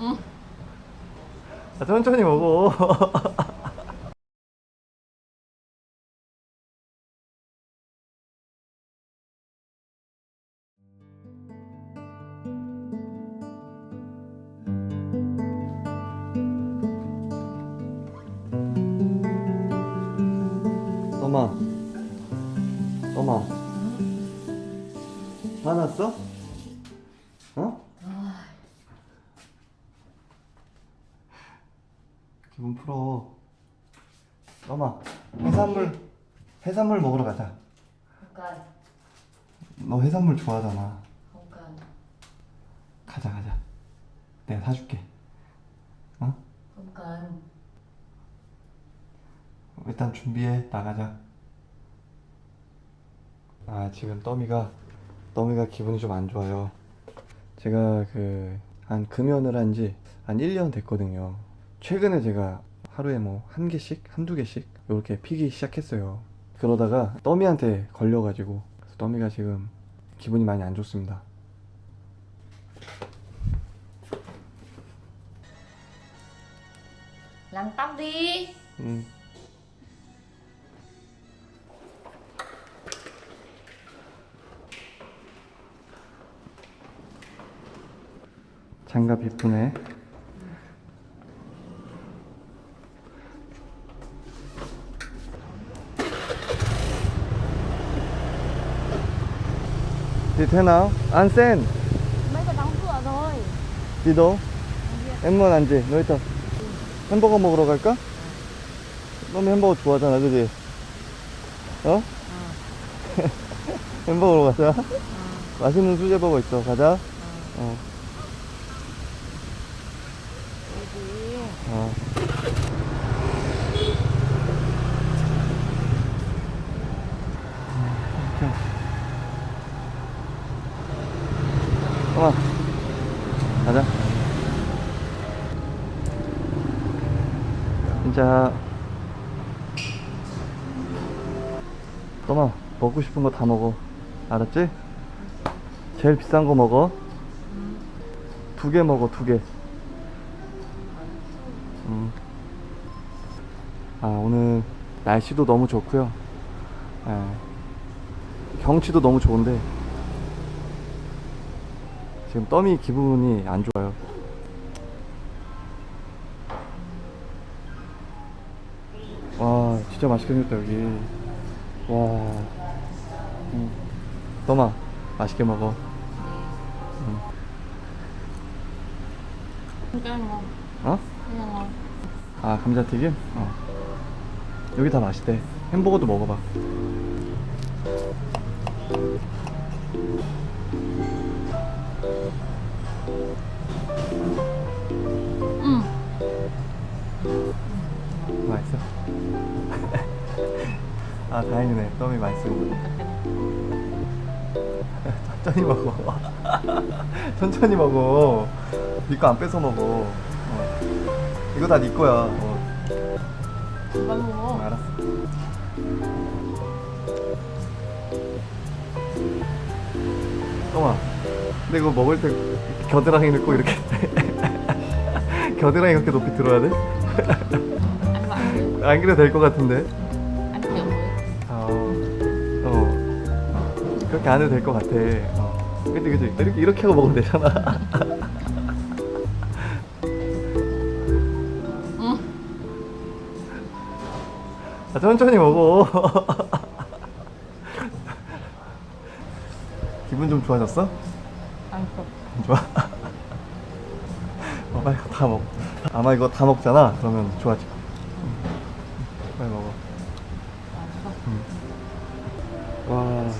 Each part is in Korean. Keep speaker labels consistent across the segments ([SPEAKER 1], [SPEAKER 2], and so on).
[SPEAKER 1] 응.
[SPEAKER 2] 아, 천천히 먹어. 떠마, 떠마. 화났어? 어? 기분 풀어. 떠마, 해산물, 해산물 먹으러 가자.
[SPEAKER 1] Cần,
[SPEAKER 2] 너 해산물 좋아하잖아.
[SPEAKER 1] cần,
[SPEAKER 2] 가자, 가자. 내가 사줄게. 어?
[SPEAKER 1] cần.
[SPEAKER 2] 일단 준비해 나가자. 아 지금 떠미가 떠미가 기분이 좀 안 좋아요. 제가 그 한 금연을 한 지 한 1년 됐거든요. 최근에 제가 하루에 뭐 한 개씩 한두 개씩 이렇게 피기 시작했어요. 그러다가 떠미한테 걸려가지고 그래서 떠미가 지금 기분이 많이 안 좋습니다.
[SPEAKER 1] Làm tóc đi.
[SPEAKER 2] 음. 장갑 이쁘네. Thì thế nào? Ăn sen.
[SPEAKER 1] Mấy cái đóng cửa rồi.
[SPEAKER 2] Đi đâu? Em muốn ăn gì? nói 더. 햄버거 먹으러 갈까? 너무 햄버거 좋아하잖아, 그지? 어? 햄버거로 가자. 맛있는 수제버거 있어, 가자. 어. 어. 이렇게. 엄마, 가자. 진짜. 떠마 먹고 싶은 거 다 먹어. 알았지? 제일 비싼 거 먹어. 두 개 먹어 두개. 음. 아 오늘 날씨도 너무 좋고요. 예. 경치도 너무 좋은데. 지금 떠미 기분이 안 좋아요 진짜 맛있게 생겼다 여기 와 음. 떠마 맛있게 먹어
[SPEAKER 1] Không cho ngon.
[SPEAKER 2] 어?
[SPEAKER 1] Ngon.
[SPEAKER 2] 아 감자튀김? 어 여기 다 맛있대 햄버거도 먹어봐 아 다행이네 떠미 맛있어 천천히 먹어 천천히 먹어 니거 안 뺏어 먹어 어. 이거 다니 거야 어.
[SPEAKER 1] Con
[SPEAKER 2] 어,
[SPEAKER 1] mua.
[SPEAKER 2] 알았어 똥아 근데 이거 먹을 때 겨드랑이 넣고 이렇게 겨드랑이 이렇게 높이 들어야 돼? 안 그래도 될 것 같은데 그렇게 안 해도 될 것 같아. 어. 그치, 그치. 이렇게, 이렇게 하고 먹으면 되잖아.
[SPEAKER 1] Ừ.
[SPEAKER 2] 아, 천천히 먹어. 기분 좀 좋아졌어? 안 좋아? 어, 빨리 다 먹. 아마 이거 다 먹잖아. 그러면 좋아져. 응. 빨리 먹어.
[SPEAKER 1] Ăn cực.
[SPEAKER 2] 와.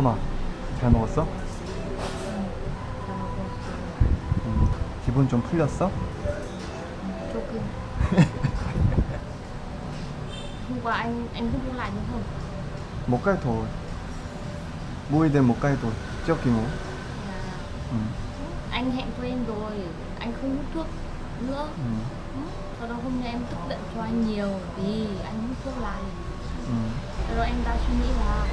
[SPEAKER 2] 떠마, 잘 먹었어? 음, 기분 좀 풀렸어?
[SPEAKER 1] Joking. Hôm qua anh anh thuốc lại đúng không?
[SPEAKER 2] đến một cái thôi. Trước khi ngủ.
[SPEAKER 1] Là
[SPEAKER 2] Ừ.
[SPEAKER 1] anh hẹn em rồi, anh không hút thuốc nữa.
[SPEAKER 2] Ừ.
[SPEAKER 1] Ừ. Sau đó hôm nay em tức giận cho anh nhiều vì anh hút thuốc lại.
[SPEAKER 2] Ừ.
[SPEAKER 1] Sau đó em đã suy nghĩ là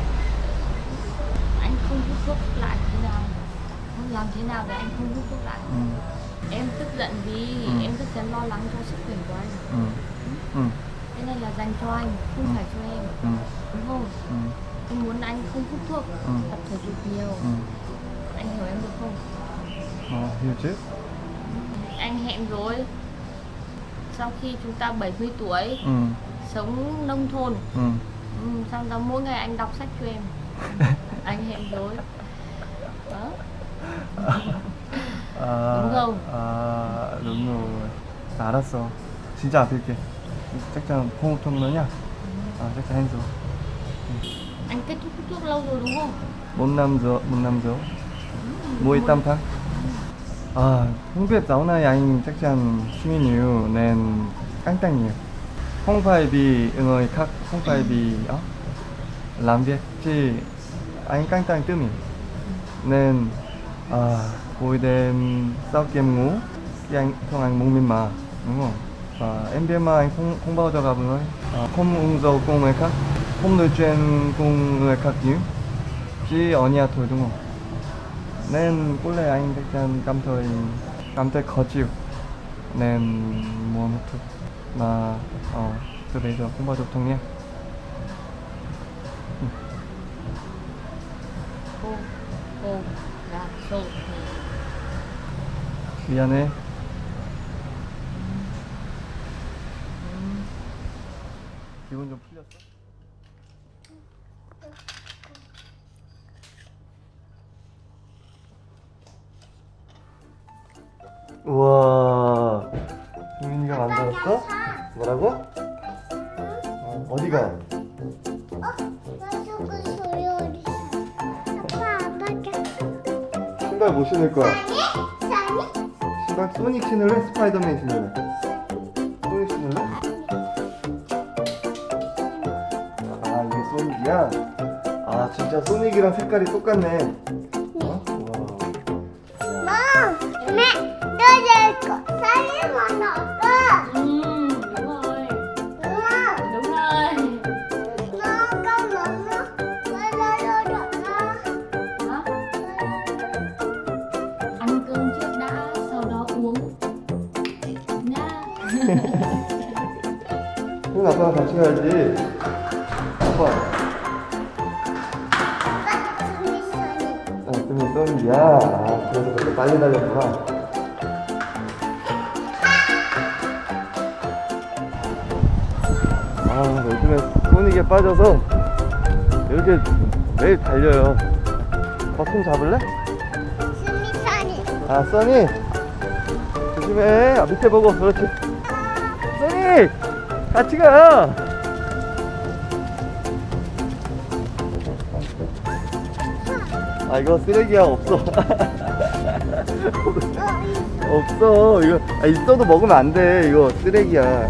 [SPEAKER 1] anh không hút thuốc lại thế nào không làm thế nào để anh không hút thuốc lại
[SPEAKER 2] ừ.
[SPEAKER 1] em tức giận vì
[SPEAKER 2] ừ.
[SPEAKER 1] em rất giận lo lắng cho sức khỏe của anh
[SPEAKER 2] ừ. Ừ.
[SPEAKER 1] cái này là dành cho anh không
[SPEAKER 2] ừ.
[SPEAKER 1] phải cho em
[SPEAKER 2] ừ.
[SPEAKER 1] đúng không
[SPEAKER 2] ừ.
[SPEAKER 1] em muốn anh không hút thuốc
[SPEAKER 2] ừ.
[SPEAKER 1] tập thể dục nhiều
[SPEAKER 2] ừ.
[SPEAKER 1] anh hiểu em được không
[SPEAKER 2] à, hiểu chứ ừ,
[SPEAKER 1] anh hẹn rồi sau khi chúng ta 70 tuổi
[SPEAKER 2] ừ.
[SPEAKER 1] sống nông thôn
[SPEAKER 2] ừ.
[SPEAKER 1] Ừ, xong đó mỗi ngày anh đọc sách cho em hẹn rồi đó
[SPEAKER 2] 아,
[SPEAKER 1] không?
[SPEAKER 2] 아, đúng rồi. 알았어. 진짜 thông nữa nha. À, chắc chắn rồi.
[SPEAKER 1] anh kết thúc thuốc lâu rồi đúng không
[SPEAKER 2] anh chắc chắn suy nghĩ nên căng thẳng nhiều. Không phải vì người khác, không phải vì ờ, làm việc, chỉ anh căng thẳng tự mình. Nên à, buổi đêm sau khi em ngủ, thì anh thường anh muốn mình mà, đúng không? Và em biết mà anh không không bao giờ gặp người, à, không uống rượu cùng người khác, không nói chuyện cùng người khác nhiều, chỉ ở nhà thôi đúng không? Nên có lẽ anh chắc chắn cảm thấy cảm thấy khó chịu, nên muốn một thứ Mà ờ, từ bây giờ không bao giờ thông
[SPEAKER 1] nhé
[SPEAKER 2] 미안해. 기분 좀 풀렸어? 우와, 유민이가 만들었어? 뭐라고? 어, 어디가? 신발 뭐 신을 거야? 신발 소닉 신을래? 스파이더맨 신을래? 소닉 신을래? 아 이게 소닉이야? 아 진짜 소닉이랑 색깔이 똑같네 어? 와.
[SPEAKER 1] ừ, đúng
[SPEAKER 2] 그럼 아빠랑 같이 가야지. 아빠. 아 그러면 아 그래서 그렇게 빨리 달렸구나. 아 요즘에 소닉에 빠져서 이렇게 매일 달려요. 버튼 잡을래? 아 써니? 조심해. 아, 밑에 보고 그렇지 같이 가 아 이거 쓰레기야 없어 없어 이거 아, 있어도 먹으면 안 돼 이거 쓰레기야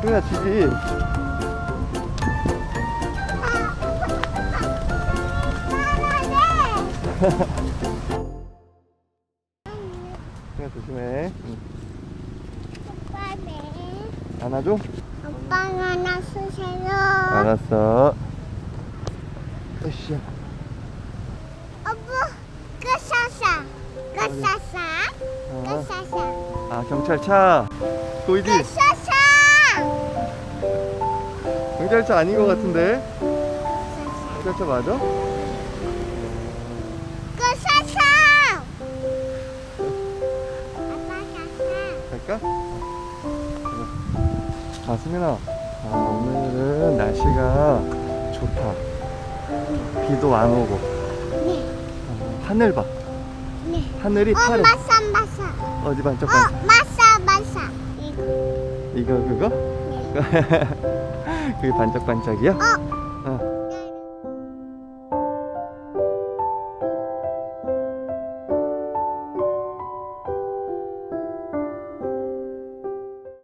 [SPEAKER 2] 그냥 지지 조심해 응. 안아줘?
[SPEAKER 3] 오빠가 나 쓰세요.
[SPEAKER 2] 알았어 으쌰
[SPEAKER 3] 오빠, 끝사사. 끝사사.
[SPEAKER 2] 어.
[SPEAKER 3] 끝사사.
[SPEAKER 2] 아 경찰차 보이지?
[SPEAKER 3] 끝사사.
[SPEAKER 2] 경찰차 아닌 것 같은데. 경찰차 맞아? 갈까? 아 수민아 아, 오늘은 날씨가 좋다 비도 안 오고
[SPEAKER 3] 네.
[SPEAKER 2] 어, 하늘 봐
[SPEAKER 3] 네.
[SPEAKER 2] 하늘이
[SPEAKER 3] 어,
[SPEAKER 2] 파래
[SPEAKER 3] 마사, 마사.
[SPEAKER 2] 어디
[SPEAKER 3] 어,
[SPEAKER 2] 반짝반짝
[SPEAKER 3] 마사, 마사. 이거.
[SPEAKER 2] 이거 그거?
[SPEAKER 3] 네.
[SPEAKER 2] 그게 반짝반짝이야?
[SPEAKER 3] 어,